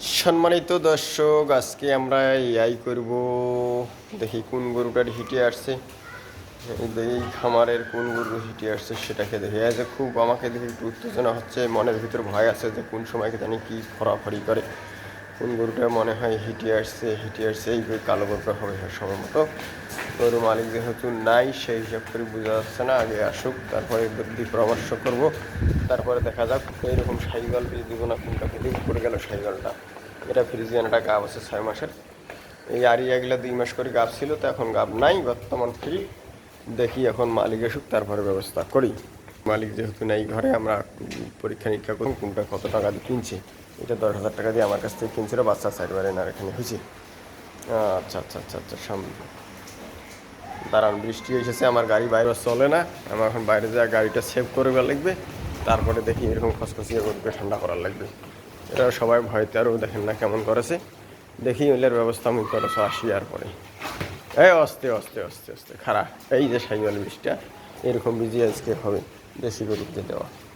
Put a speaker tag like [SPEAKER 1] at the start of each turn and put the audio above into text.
[SPEAKER 1] সম্মানিত দর্শক, আজকে আমরা ইয়াই করব। দেখি কোন গরুটার হিটে আসছে। দেখি খামারের কোন গরু হিটে আসছে সেটাকে দেখে। যে খুব আমাকে দেখে একটু উত্তেজনা হচ্ছে, মনের ভিতর ভয় আছে যে কোন সময় জানি কী ফরাফরি করে। কোন গরুটা মনে হয় হিটে আসছে হিটে আসছে, এই কালো গরুটা হবে সম্ভবত গরু মালিক যেহেতু নাই, সেই হিসাব করে বোঝা যাচ্ছে না, আগে আসুক, তারপরে বুদ্ধি পরামর্শ করব। তারপরে দেখা যাক, এইরকম সাইকেল ফ্রিজ দিব না, কোনটা ফিলিং করে গেল সাইকেলটা এটা ফ্রিজিয়ান একটা গাব আছে ছয় মাসের। এই আরিয়া এগুলো দুই মাস করে গাব ছিল, তো এখন গাব নাই, বর্তমান ফ্রি। দেখি এখন মালিক আসুক, তারপরে ব্যবস্থা করি। মালিক যেহেতু নেই ঘরে, আমরা পরীক্ষা নিরীক্ষা করুন কোনটা কত টাকা দিয়ে কিনছে। এটা দশ হাজার টাকা দিয়ে আমার কাছ থেকে কিনছিল, বাচ্চা সাইড না, এখানে হয়েছে। আচ্ছা আচ্ছা আচ্ছা আচ্ছা সামনে। দাঁড়ান, বৃষ্টি এসেছে, আমার গাড়ি বাইরে চলে না। আমার এখন বাইরে যাওয়া গাড়িটা সেভ করবে লাগবে। তারপরে দেখি এরকম খসখসিয়ে করবে ঠান্ডা করার লাগবে। এটা সবাই ভয়তে আরও দেখেন না কেমন করেছে। দেখি ওইলের ব্যবস্থা আমি করেছ আসি আর পরে। এই অস্তে অস্তে অস্তে অস্তে খারাপ। এই যে সাইওয়াল বৃষ্টিটা, এরকম বিজি আজকে হবে। দেশি গরুকে দেওয়া।